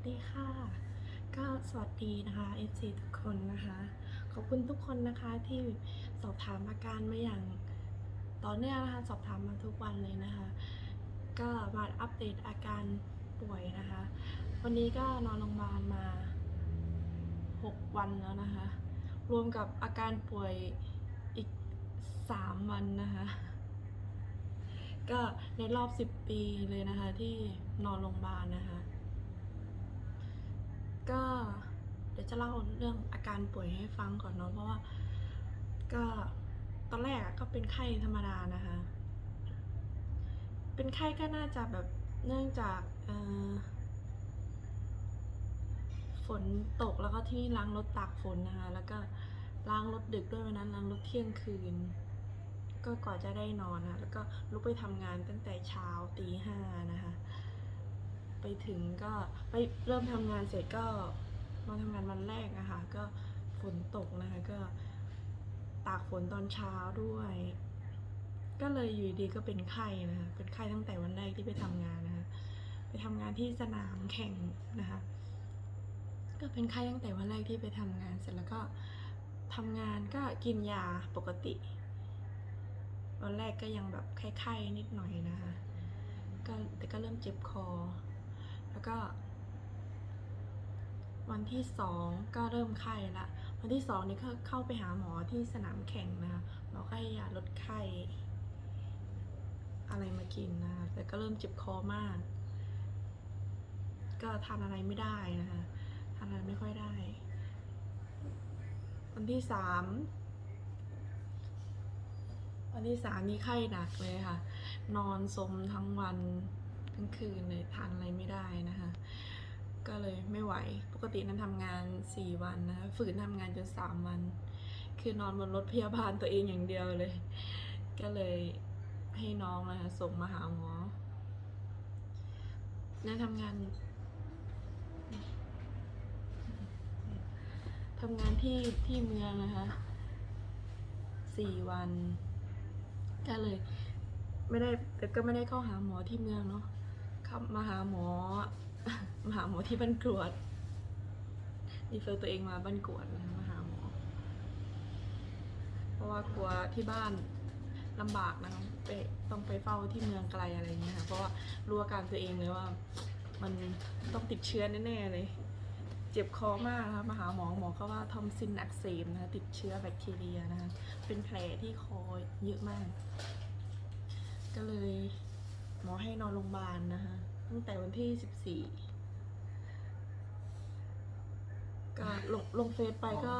วัสดีค่ะ ก็สวัสดีนะคะ FC ทุกคนนะคะ ขอบคุณทุกคนนะคะที่สอบถามอาการมาอย่างต่อเนื่องนะคะสอบถามมาทุกวันเลยนะคะ ก็มาอัปเดตอาการป่วยนะคะ วันนี้ก็นอนโรงพยาบาลมา 6 วันแล้วนะคะ รวมกับอาการป่วยอีก 3 วันนะคะก็ในรอบ 10 ปีเลยนะคะที่นอนโรงพยาบาลนะคะ ก็เดี๋ยวจะเล่าเรื่องอาการป่วยให้ฟังก่อนเนาะเพราะว่าก็ตอนแรกก็เป็นไข้ธรรมดานะคะ เป็นไข้ก็น่าจะแบบเนื่องจากฝนตกแล้วก็ที่ล้างรถตากฝนนะคะ แล้วก็ล้างรถดึกด้วยวันนั้นล้างรถเที่ยงคืน ก็กว่าจะได้นอนนะแล้วก็ลุกไปทำงานตั้งแต่เช้าตีห้านะคะ ไปถึงก็ไปเริ่มทำงานเสร็จก็มาทำงานวันแรกนะคะก็ฝนตกนะคะก็ตากฝนตอนเช้าด้วย ก็เลยอยู่ดีก็เป็นไข้นะคะเป็นไข้ตั้งแต่วันแรกที่ไปทำงานนะคะไปทำงานที่สนามแข่งนะคะก็เป็นไข้ตั้งแต่วันแรกที่ไปทำงานเสร็จแล้วก็ทำงานก็กินยาปกติวันแรกก็ยังแบบไข้ๆนิดหน่อยนะคะก็แต่ก็เริ่มเจ็บคอ แล้วก็ วันที่สองก็เริ่มไข้ละวันที่สองนี่ก็เข้าไปหาหมอที่สนามแข่งนะคะหมอก็ให้ยาลดไข้อะไรมากินนะคะแต่ก็เริ่มเจ็บคอมาก ก็ทานอะไรไม่ได้นะคะทานอะไรไม่ค่อยได้ วันที่สามวันที่สามนี่ไข้หนักเลยค่ะ นอนสมทั้งวัน ทั้งคืนเลยทานอะไรไม่ได้นะคะ ก็เลยไม่ไหวปกตินั้นทำงานสี่วันนะฝืนทำงานจนสามวัน คือนอนบนรถพยาบาลตัวเองอย่างเดียวเลย ก็เลยให้น้องนะคะส่งมาหาหมอนั่นทำงานทำงานที่ที่เมืองนะคะสี่วัน ก็เลย ไม่ได้แต่ก็ไม่ได้เข้าหาหมอที่เมืองเนาะ ข้ามาหาหมอ มาหาหมอที่บ้านกรวดรีเฟอร์ตัวเองมาบ้านกรวดนะคะมาหาหมอ เพราะว่ากลัวที่บ้านลำบากนะคะไปต้องไปเฝ้าที่เมืองไกลอะไรอย่างเงี้ยค่ะเพราะว่ารู้อาการตัวเองเลยว่า มันต้องติดเชื้อแน่ๆเลย เจ็บคอมากนะคะมาหาหมอหมอก็ว่าทอมซินอักเสบนะคะติดเชื้อแบคทีเรียนะคะเป็นแผลที่คอเยอะมาก ก็เลย หมอให้นอนโรงพยาบาลนะคะตั้งแต่วันที่สิบสี่ก็ลงลงเฟซไปก็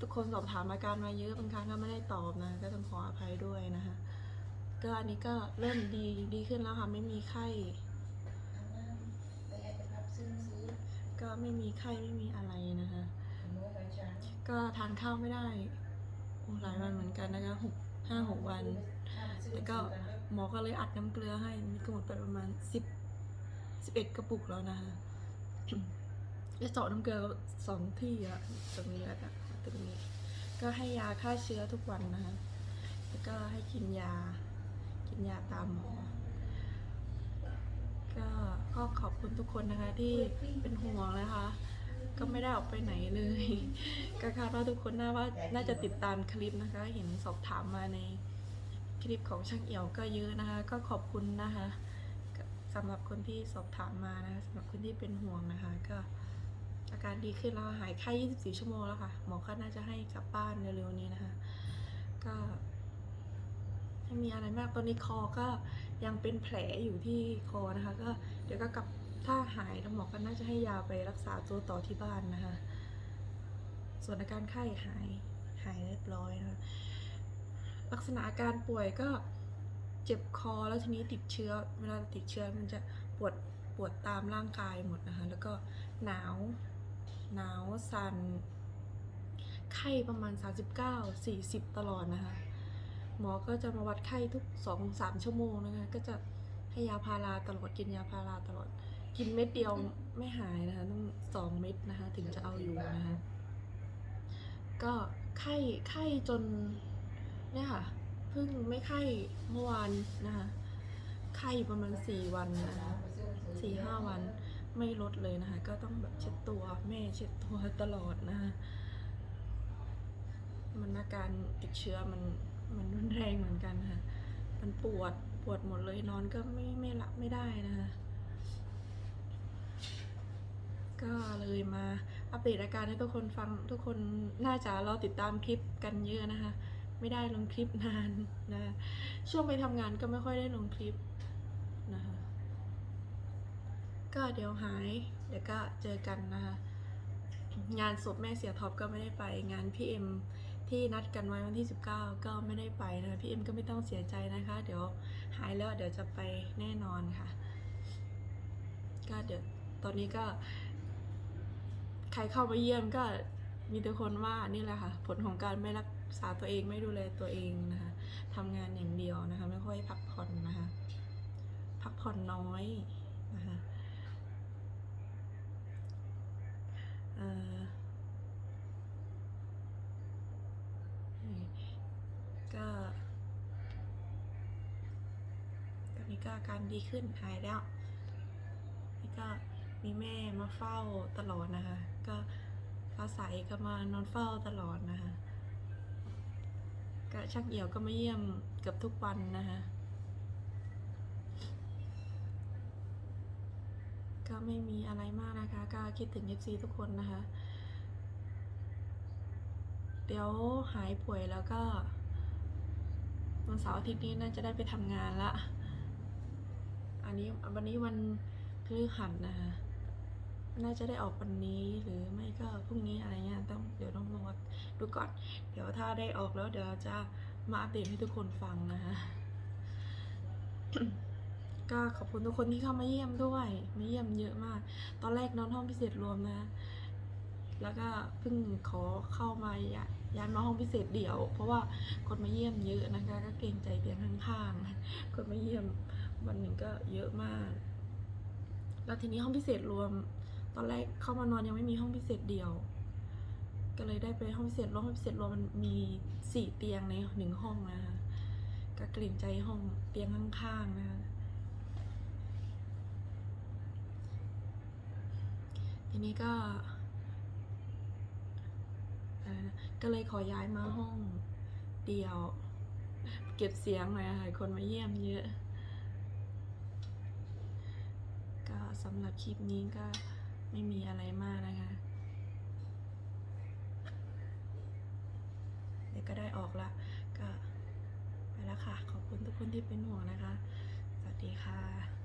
ทุกคนสอบถามอาการมาเยอะบางครั้งก็ไม่ได้ตอบนะ ก็ต้องขออภัยด้วยนะคะก็อันนี้ก็เริ่มดีดีขึ้นแล้วค่ะ ไม่มีไข้ก็ไม่มีไข้ไม่มีอะไรนะคะก็ทานข้าวไม่ได้หลายวันเหมือนกันนะคะหกห้าหกวันแต่ก็ หมอก็เลยอัดน้ำเกลือให้ มีกำหนดไปประมาณสิบสิบเอ็ดกระปุกแล้วนะคะจะเจาะน้ำเกลือสองที่อะตรงนี้แล้วก็ตรงนี้ ก็ให้ยาฆ่าเชื้อทุกวันนะคะแล้วก็ให้กินยา กินยาตามหมอ ก็ก็ขอบคุณทุกคนนะคะ ที่เป็นห่วงนะคะ ก็ไม่ได้ออกไปไหนเลย ก็คาดว่าทุกคนน่าว่าน่าจะติดตามคลิปนะคะ เห็นสอบถามมาใน คลิปของช่างเอี่ยวก็เยอะนะคะ ก็ขอบคุณนะคะสำหรับคนที่สอบถามมานะคะสำหรับคนที่เป็นห่วงนะคะ ก็อาการดีขึ้นแล้วหายไข้ 24 ชั่วโมงแล้วค่ะ หมอก็น่าจะให้กลับบ้านเร็วๆนี้นะคะ ก็ไม่มีอะไรมากตอนนี้คอก็ยังเป็นแผลอยู่ที่คอนะคะ ก็เดี๋ยวก็กลับถ้าหายแล้วหมอก็น่าจะให้ยาไปรักษาตัวต่อที่บ้านนะคะ ส่วนอาการไข้หายหายเรียบร้อยนะคะ ลักษณะอาการป่วยก็เจ็บคอแล้วทีนี้ติดเชื้อ เวลาติดเชื้อมันจะปวดปวดตามร่างกายหมดนะคะ แล้วก็หนาว หนาวสัน่นไข้ประมาณ 39 40 ตลอดนะคะ หมอก็จะมาวัดไข้ทุกสองสามชั่วโมงนะคะ ก็จะให้ยาพาราตลอดกินยาพาราตลอด กินเม็ดเดียวไม่หายนะคะ ต้องสองเม็ดนะคะ ถึงจะเอาอยู่นะคะ ก็ไข้ไข้จน เนี่ยค่ะเพิ่งไม่ไข้เมื่อวานนะคะไข้อยู่ประมาณสี่วันนะคะสี่ห้าวันไม่ลดเลยนะคะ ก็ต้องแบบเช็ดตัวแม่เช็ดตัวตลอดนะคะมันอาการติดเชื้อมันมันรุนแรงเหมือนกันค่ะ มันปวดปวดหมดเลยนอนก็ไม่ไม่หลับไม่ได้นะคะก็เลยมาอัปเดตอาการให้ทุกคนฟังทุกคนน่าจะรอติดตามคลิปกันเยอะนะคะ ไม่ได้ลงคลิปนานนะ ช่วงไปทำงานก็ไม่ค่อยได้ลงคลิปนะคะก็เดี๋ยวหาย เดี๋ยวก็เจอกันนะคะงานศพแม่เสียท็อปก็ไม่ได้ไป งานพี่เอ็มที่นัดกันไว้วันที่ 19 ก็ไม่ได้ไปนะคะพี่เอ็มก็ไม่ต้องเสียใจนะคะ เดี๋ยวหายแล้วเดี๋ยวจะไปแน่นอนค่ะ ก็เดี๋ยวตอนนี้ก็ ใครเข้ามาเยี่ยมก็มีแต่คนว่านี่แหละค่ะ ผลของการไม่รัก ษาตัวเองไม่ดูแลตัวเองนะคะทำงานอย่างเดียวนะคะไม่ค่อยพักผ่อนนะคะพักผ่อนน้อยนะคะอ่อนี่ก็ตอนนี้ก็อาการดีขึ้นหายแล้วนี่ก็มีแม่มาเฝ้าตลอดนะคะ ก็ฟ้าใสก็มานอนเฝ้าตลอดนะคะ ก็ชักเหี่ยวก็มาเยี่ยมเกือบทุกวันนะคะก็ไม่มีอะไรมากนะคะ ก็คิดถึง FC ทุกคนนะคะ เดี๋ยวหายป่วยแล้วก็วันเสาร์อาทิตย์นี้น่าจะได้ไปทำงานละ อันนี้วันนี้วันพฤหัสนะคะ น่าจะได้ออกวันนี้หรือไม่ก็พรุ่งนี้อะไรเงี้ยต้องเดี๋ยวต้องรอดูก่อน เดี๋ยวถ้าได้ออกแล้วเดี๋ยวจะมาอัปเดตให้ทุกคนฟังนะคะก็ขอบคุณทุกคนที่เข้ามาเยี่ยมด้วยมาเยี่ยมเยอะมาก ตอนแรกนอนห้องพิเศษรวมนะ แล้วก็เพิ่งขอเข้ามาย้ายย้ายมาห้องพิเศษเดี่ยว เพราะว่าคนมาเยี่ยมเยอะนะคะ ก็เกรงใจเพียงข้างๆคนมาเยี่ยมวันหนึ่งก็เยอะมาก แล้วทีนี้ห้องพิเศษรวม ตอนแรกเข้ามานอนยังไม่มีห้องพิเศษเดี่ยว ก็เลยได้ไปห้องพิเศษรวมห้องพิเศษรวมมันมีสี่เตียงในหนึ่งห้องนะคะก็เกรงใจห้องเตียงข้างๆนะคะทีนี้ก็ก็เลยขอย้ายมาห้องเดียว เก็บเสียงหน่อยค่ะคนมาเยี่ยมเยอะ ก็สำหรับคลิปนี้ก็ ไม่มีอะไรมากนะคะ เดี๋ยวก็ได้ออกละ ก็ไปแล้วค่ะ ขอบคุณทุกคนที่เป็นห่วงนะคะ สวัสดีค่ะ